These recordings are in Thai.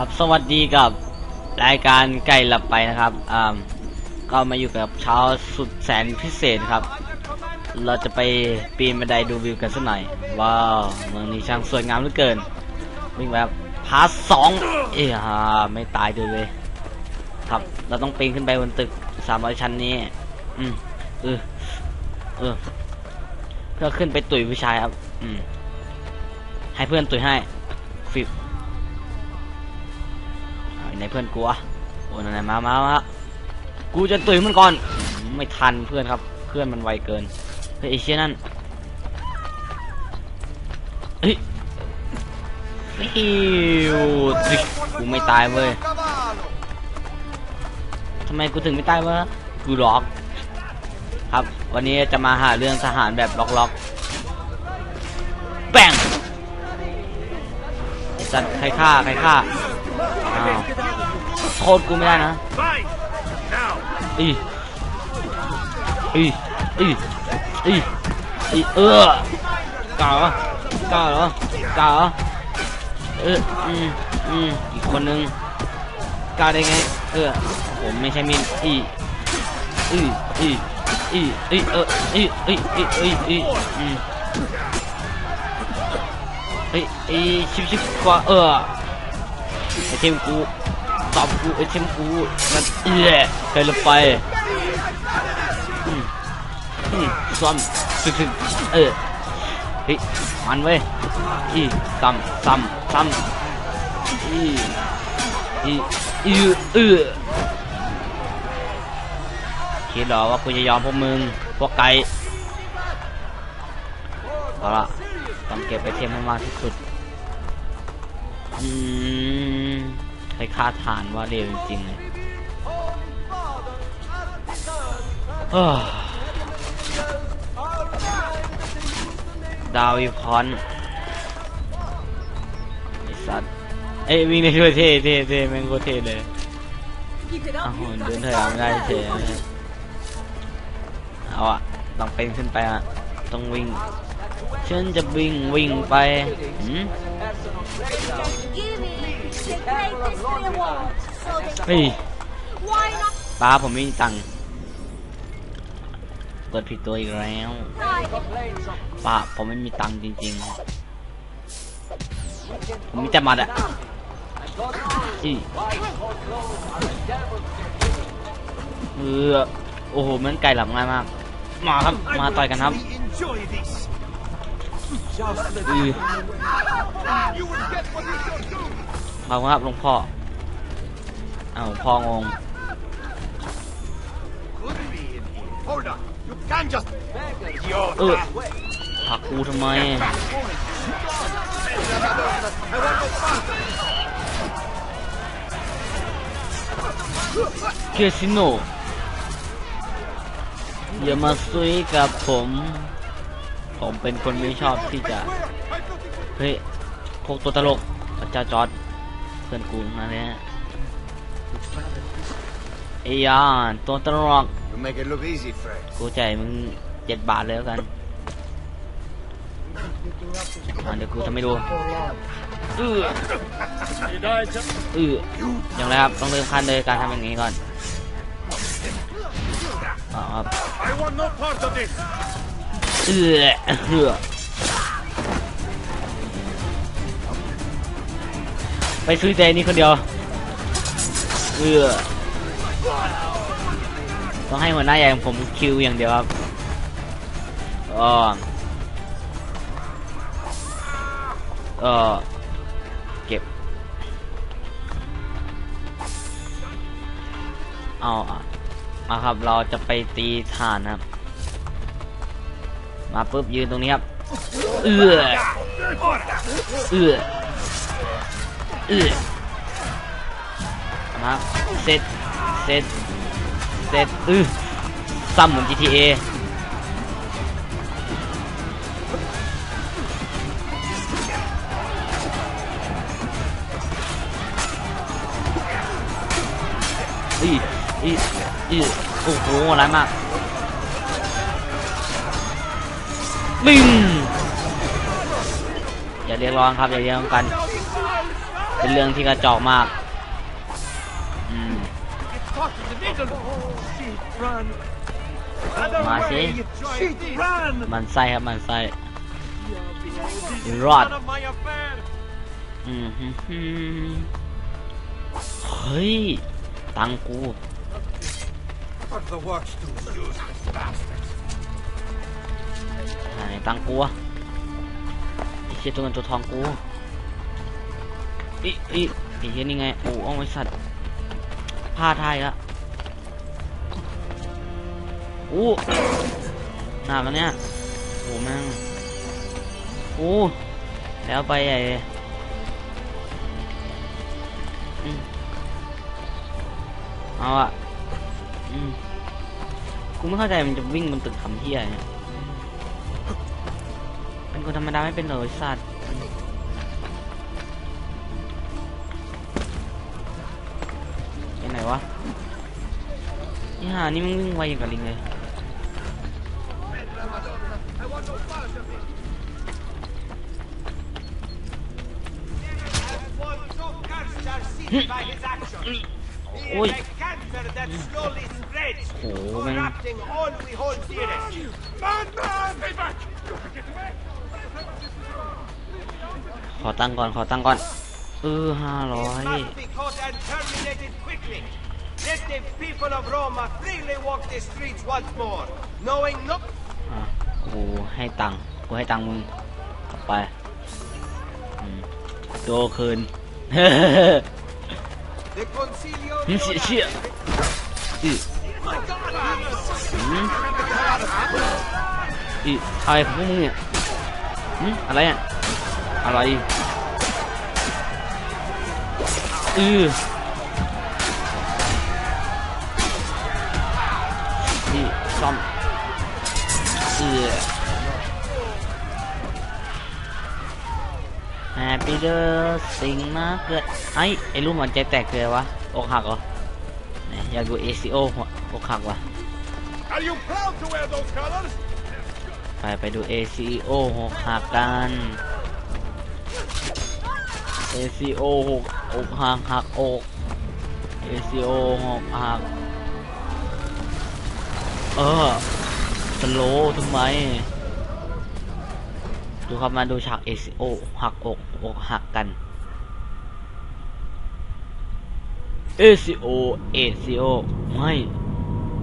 ครับสวัสดีกับรายการไก่หลับไปนะครับอ่าก็มาอยู่กับเช้าสุดแสนพิเศษครับ เราจะไปปีนบันไดดูวิวกันสักหน่อย ว้าวเมืองนี้ช่างสวยงามเหลือเกิน วิ่งแบบพาร์ทสองเอ้ยฮาไม่ตายเลยเลยครับ เราต้องปีนขึ้นไปบนตึกสามร้อยชั้นนี้ อืมเออเออเพื่อขึ้นไปตุ๋ยผู้ชายครับ อืมให้เพื่อนตุ๋ยให้ฟิบ เอาไหนเพื่อนกูอะโอ้ยไหนมามามากูจะตุ๋ยมันก่อน ไม่ทันเพื่อนครับ เพื่อนมันไวเกินเฮ้ยไอเชี่ยนั่นเฮ้ยฟิวจิกูไม่ตายเว้ยทำไมกูถึงไม่ตายวะกูล็อก ครับ วันนี้จะมาหาเรื่องทหารแบบล็อกๆแบ่งสัตว์ใครฆ่าใครฆ่าอ้าว โทษกูไม่ได้นะอีอีอีอีอีเออกล้าเกล้าเหรอกล้าเหรอเอออืมอืมอีกคนนึงกล้าได้ไง เออผมไม่ใช่มินอีอีอีอีอีเอออีอีอีอีอีอืมเฮ้ยอีชิบชิบกว่าเออไอเทมกู ตอบกูไอเทมกูมันเอื้อเคยลงไปอืมอืมซ้อมสึกสึกเออเฮ้ยมันเว้ยอีซ้ำซ้ำซ้ำอีอีอีเออคิดหรอว่ากูจะยอมพวกมึงพวกไก่เอาละต้องเก็บไอเทมให้มากที่สุดอืม ใครฆ่าฐานว่าเร็วจริงๆเลยดาวิพรไอสัตว์เอ้ยวิ่งได้ด้วยเท่เท่เท่แม่งโคตรเท่เลยอ้าวเดินถอยหลังไม่ได้เท่เอาอะต้องเป็นขึ้นไปอะต้องวิ่งฉันจะวิ่งวิ่งไปหืม เฮ้ยป้าผมไม่มีตังค์เปิดผิดตัวอีกแล้วป้าผมไม่มีตังค์จริงๆ ผมมีแต่มัดอะอีเออโอ้โหมันไก่หลับง่ายมาก มาครับ มาต่อยกันครับอือ You will get what you shall do! ขอบคุณครับหลวงพ่อเอ้าวพ่องง Hold on! You can't just... Idiot! เออผลักกูทำไมเคสิโนอย่ามาซุยกับผม ผมเป็นคนไม่ชอบที่จะ เฮ้ยพวกตัวตลกอาจารย์จอร์ด เพื่อนกูนั่นแหละไอ้ยาตัวตลก You make it look easy, Fred. กูจ่ายมึงเจ็ดบาทเลยแล้วกันอะเดี๋ยวกูทำให้ดูเออเอออย่างไรครับต้องเริ่มขั้นเลยการทำอย่างนี้ก่อนอ๋อครับ I want no part of this! เออเออ ไปซื้อใจนี่คนเดียวเออต้องให้หัวหน้าใหญ่ของผมคิวอย่างเดียวครับอ๋อเออเก็บเอาอะมาครับเราจะไปตีฐานครับ มาปุ๊บยืนตรงนี้ครับ เอือเอือ เออมาเสร็จเสร็จเสร็จอื้อซ้ำเหมือน GTA อีอีอีโอ้โหร้ายมากบิงอย่าเรียกร้องครับ อย่าเรียกร้องกัน เป็นเรื่องที่กระจอกมากมาสิ มันไส้ครับมันไส้รอด อืมเฮ้ย ตังกูไหนตังกูไอ้เชี่ยตัวเงินตัวทองกู อีอีอ้เชี่ยนี่ไง โอ้เอาไว้สัตว์พลาดท่ายละอู้หนักแล้วเนี่ยโอ้แม่งโอ้แล้วไปใหญ่เลยอืมเอาอะอืมกูไม่เข้าใจมันจะวิ่งบนตึกทำเที่ยเนี่ยเป็นคนธรรมดาไม่เป็นเลยสัตว์ หานี่มึงวิ่งไวอย่างกับลิงเลย One so cursed are seen by his actions. He Oi. is a cancer that slowly spreads, โอ้โหแม่ง corrupting all we hold dearest. Madman! Stay back! ขอตั้งก่อน ขอตั้งก่อน เออห้าร้อย He must be caught and terminated quickly. Let the people of Roma freely walk the streets once more, knowing no... อะกูให้ตังค์กูให้ตังค์มึงกลับไปอืมโดคืน The Concilio มึงเสียเชี่ยอืออืมอีอะไรของพวกมึงเนี่ยอืมอะไรอะอะไรอือ Happy เดอร์สิงมาเกิดไอ้ไอ้รูปหัวใจแตกเลยวะอกหักเหรอไหนอยากดู ACO หัวอกหักวะ Are you proud to wear those colors? ไปไปดู ACO หกหักกัน ACO หกอกหักหักอก ACO หกหักเออสโลว์ทำไม ดูครับมาดูฉาก ACO หักอกอกหักกัน ACO ACO ไม่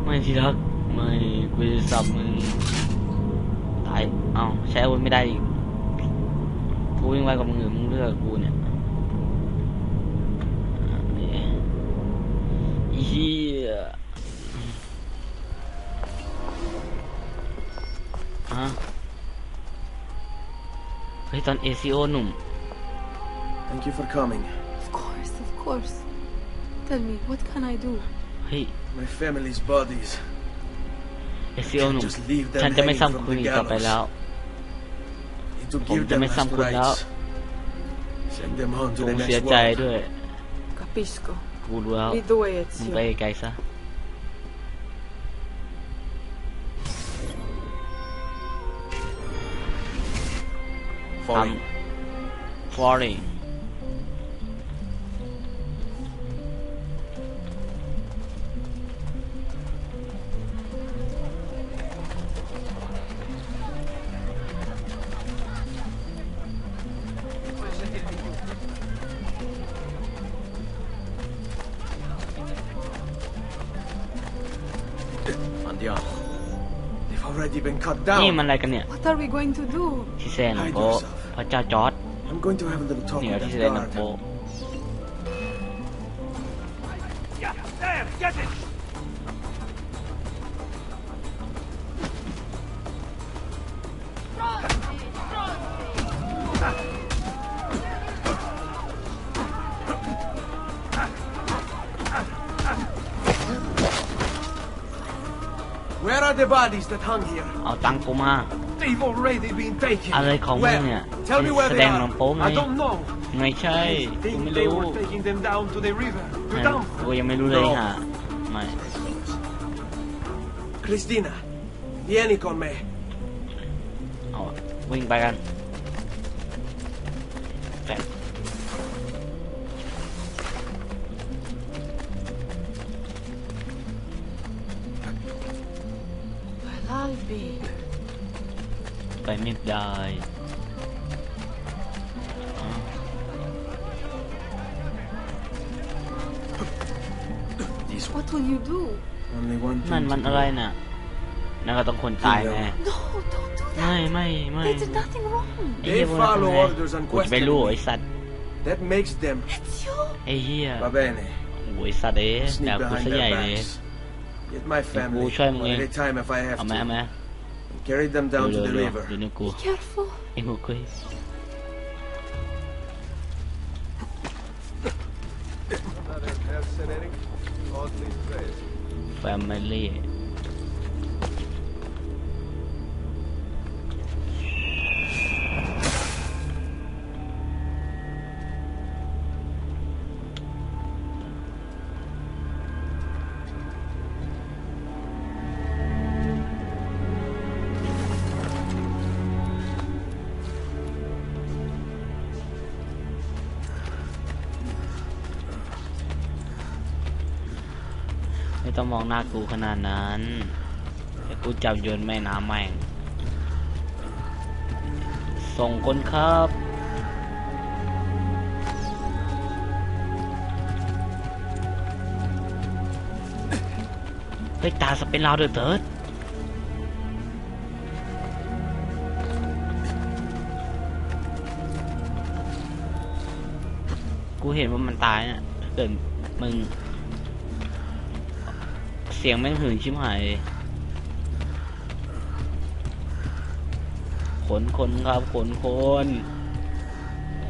ไม่ที่รักไม่กูจะสับมึงตายเอาใช้อาวุธไม่ได้อีกกูวิ่งไวกว่ามึงหรือมึงเลือกกูเนี่ยอีเฮียฮะ เฮ้ยตอน ACO หนุ่ม Thank you for coming. Of course, of course. Tell me, what can I do? เฮ้ย My family's bodies. ACO หนุ่ม Just leave them ฉันจะไม่ hanging ซ้ำ from คุณ the อีกต่อไป gallows. แล้ว Need to ผม give จะ them ไม่ last ซ้ำคุณแล้ว rites. Send them on จ to ง the เสีย next ใจ world. ด้วย Capisco. กูรู้แล้ว Lead the way, มึงไป Ezio. ไกลซะ Quarry. Um, quarry. yeah They've already been cut นี่ down. มันอะไรกันเนี่ย What are we going to do? ที่แซนโปะพระเจ้าจอร์ด I'm going to have a little talk นี่เหรอ with ที่ that แซน guard. โปะ Yeah, there, get it! Where are the bodies that hung here? เอาตังค์กูมา They've already been taken. อะไรของมึง Where? เนี่ย Tell me where แส they ดงหนัง are. โป๊ไง I don't know. ไม่ใช่ I กู think ไม่ they รู้ were taking them down to the river. To งั้น dump. กูยังไม่รู้เลยฮะไม่ Cristina, vieni con me. เอาวิ่งไปกัน be. ไปไม่ได้อ๋อ This one. What will you do? Only one นั่น thing มัน to อะไร do. น่ะนั่นก็ต้องคนตายแน่ No, don't do ไม่ that. ไม่ไม่ They did nothing wrong. ไอ้เหี้ย They พวกนั้น follow ทำไง orders กูจะไปรู้ unquestioningly. ไอ้สัตว์ That makes them. It's you. ไอ้เหี้ย Va bene. โอ้ยสัตว์เอ้ย Sneak ด่ากู behind ซะใหญ่ their เลย backs. Get my family try one me. at a time if I have เอาไหมเอาไหม to. Carry them down to เร็ the วๆ river. เดี๋ยวนี้กู Be careful. ไต้องมองหน้ากูขนาดนั้นเดี๋ยวกูจับโยนแม่น้ำแม่ง ส่งคนครับ เฮ้ย ตาสเปนลาวเดือดเติร์ดกูเห็นว่ามันตายน่ะเกิดมึง สียงแม่งหืนชิบหายขนคนครับขนคน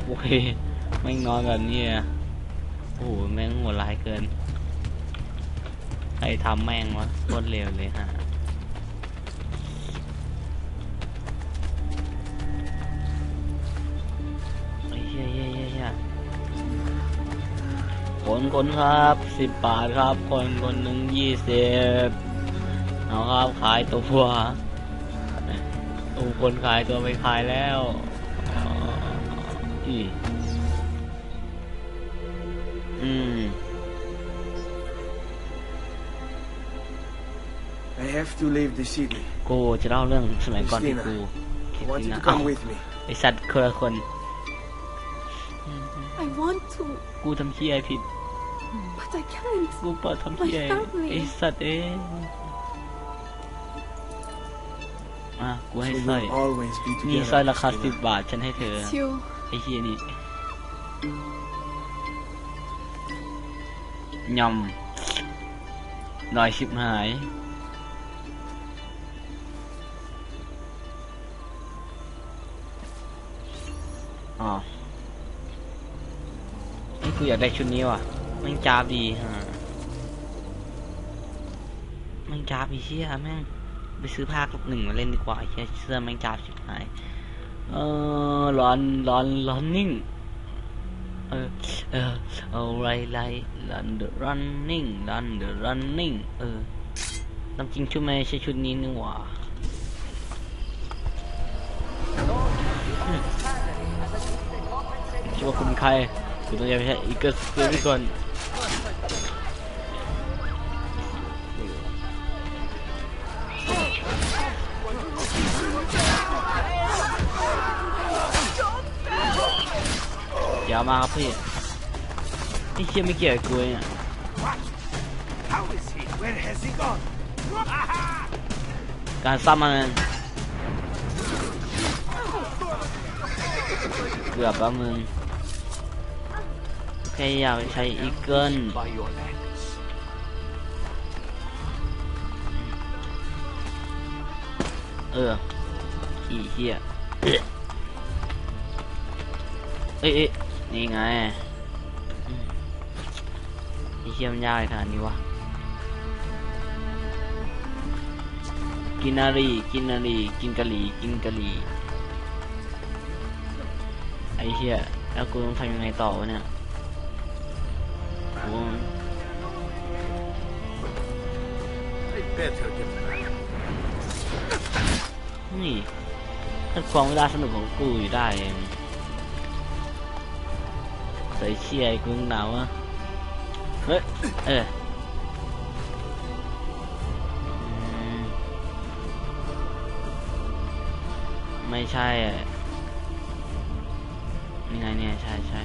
โอเคแม่งนอนแบบนี้อะโอ้โหแม่งหัวร้ายเกินใครทำแม่งวะโคตรเร็วเลยฮะ คนคนครับสิบบาทครับ คนคนหนึ่งยี่สิบเอาครับขายตัวตัวคนขายตัวไม่ขายแล้วอ๋ออีอืม I have to leave the city. กูจะเล่าเรื่องสมัยก่อนที่กู I want you นะ to เอ้า come with me. ไอสัตว์คนละคน I want to, กูทำเชี่ยผิด but I can't. กูเปิดทำเชี่ย My family ไอสัตว์เอ้ยอะกูให้ We สร้อย will always be นี่ together. สร้อยราคา Christina. สิบบาทฉันให้เธอ It's you. ไอ้เฮียนี่ยำหน่อยชิบหาย อยกูอยากได้ชุดนี้ว่ะม่งจ้าบดีฮะม่งจ้าบอีเชี่ยแม่งไปซื้อภาคหนึ่งมาเล่นดีกว่าเชี่ยเสื้อแม่งจ้าบชิบหายเออร้อนร้อนร้อนนิ่งเออเออเอาไรไร run the running run the running เออตามจริงชุดไม่ใช่ชุดนี้นี่หว่าคิดว่าคุณใคร Kita tengok macam ni Ikut sekejap ni kawan? Ya mah apa ni? Ni siap ni? Kira kan, kawan ni Kan? แล้วมึงแค่อยากใช้อีเกิลเออขี้เหี้ยเอ้ยนี่ไงอืมไอ้เหี้ยมันยากขนาดนี้วะกินนารีกินนารีกินกะหรี่กินกะหรี่ไอ้เหี้ยแล้วกูต้องทำยังไงต่อวะเนี่ย better get back. นี่ถ้าความเวลาสนุกของกูอยู่ได้เองใส่เชียร์กูหนาวอะเฮ้ย เออไม่ใช่อะนี่ไงเนี่ยใช่ใช่